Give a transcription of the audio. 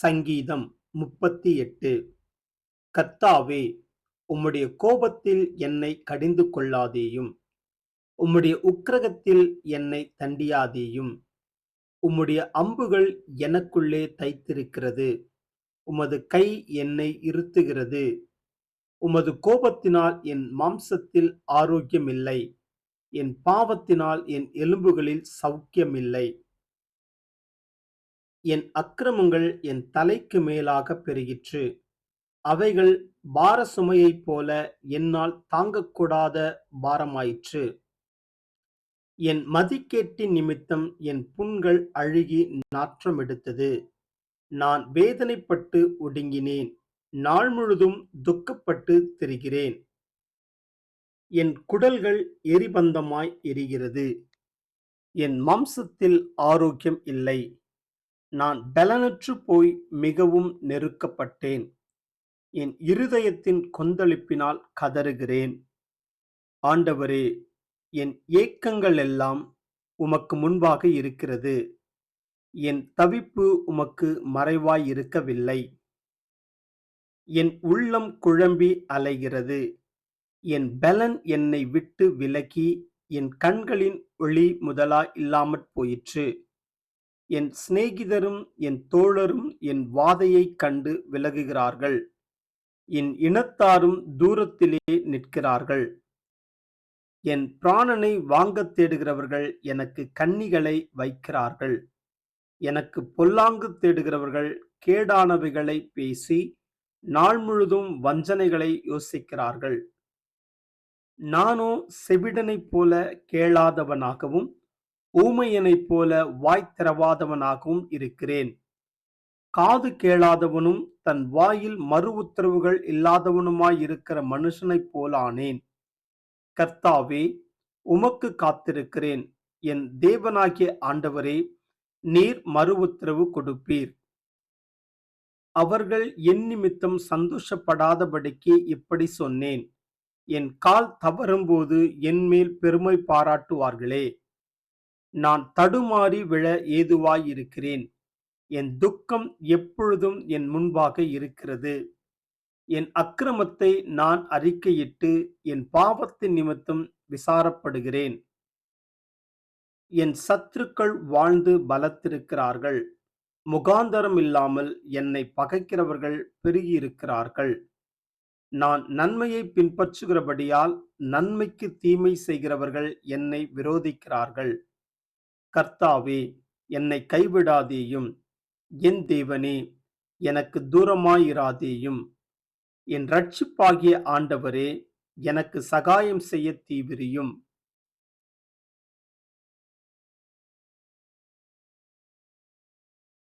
சங்கீதம் முப்பத்தி எட்டு. கத்தாவே உம்முடைய கோபத்தில் என்னை கடிந்து கொள்ளாதேயும் உம்முடைய உக்கிரகத்தில் என்னை தண்டியாதேயும் உம்முடைய அம்புகள் எனக்குள்ளே தைத்திருக்கிறது உமது கை என்னை இருத்துகிறது உமது கோபத்தினால் என் மாம்சத்தில் ஆரோக்கியமில்லை என் பாவத்தினால் என் எலும்புகளில் சௌக்கியமில்லை. என் அக்கிரமங்கள் என் தலைக்கு மேலாக பெருகிற்று. அவைகள் பார சுமையைப் போல என்னால் தாங்கக்கூடாத பாரமாயிற்று. என் மதிக்கேட்டின் நிமித்தம் என் புண்கள் அழுகி நாற்றம் எடுத்தது. நான் வேதனைப்பட்டு ஒடுங்கினேன். நாள் முழுதும் துக்கப்பட்டு திரிகிறேன். என் குடல்கள் எரிபந்தமாய் எரிகிறது. என் மாம்சத்தில் ஆரோக்கியம் இல்லை. நான் பலனற்று போய் மிகவும் நெருக்கப்பட்டேன். என் இருதயத்தின் கொந்தளிப்பினால் கதறுகிறேன். ஆண்டவரே என் ஏக்கங்கள் எல்லாம் உமக்கு முன்பாக இருக்கிறது. என் தவிப்பு உமக்கு மறைவாய் இருக்கவில்லை. என் உள்ளம் குழம்பி அலைகிறது. என் பலன் என்னை விட்டு விலகி என் கண்களின் ஒளி முதலா இல்லாமற் போயிற்று. என் சிநேகிதரும் என் தோழரும் என் வாதையைக் கண்டு விலகுகிறார்கள். என் இனத்தாரும் தூரத்திலே நிற்கிறார்கள். என் பிராணனை வாங்கத் தேடுகிறவர்கள் எனக்கு கன்னிகளை வைக்கிறார்கள். எனக்கு பொல்லாங்கு தேடுகிறவர்கள் கேடானவைகளை பேசி நாள் முழுதும் வஞ்சனைகளை யோசிக்கிறார்கள். நானோ செவிடனைப் போல கேளாதவனாகவும் ஊமையனைப் போல வாய் திறவாதவனாகவும் இருக்கிறேன். காது கேளாதவனும் தன் வாயில் மறு உத்தரவுகள் இல்லாதவனுமாயிருக்கிற மனுஷனைப் போலானேன். கர்த்தாவே உமக்கு காத்திருக்கிறேன். என் தேவனாகிய ஆண்டவரே நீர் மறு உத்தரவு கொடுப்பீர். அவர்கள் என் நிமித்தம் சந்தோஷப்படாதபடிக்கு இப்படி சொன்னேன். என் கால் தவறும்போது என் மேல் பெருமை பாராட்டுவார்களே. நான் தடுமாறி விழ ஏதுவாயிருக்கிறேன். என் துக்கம் எப்பொழுதும் என் முன்பாக இருக்கிறது. என் அக்கிரமத்தை நான் அறிக்கையிட்டு என் பாவத்தின் நிமித்தம் விசாரப்படுகிறேன். என் சத்துருக்கள் வாழ்ந்து பலத்திருக்கிறார்கள். முகாந்தரம் இல்லாமல் என்னை பகைக்கிறவர்கள் பெருகியிருக்கிறார்கள். நான் நன்மையை பின்பற்றுகிறபடியால் நன்மைக்கு தீமை செய்கிறவர்கள் என்னை விரோதிக்கிறார்கள். கர்த்தாவே என்னை கைவிடாதேயும் என் தேவனே எனக்கு தூரமாயிராதேயும். என் ரட்சிப்பாகிய ஆண்டவரே எனக்கு சகாயம் செய்ய தீவிரியும்.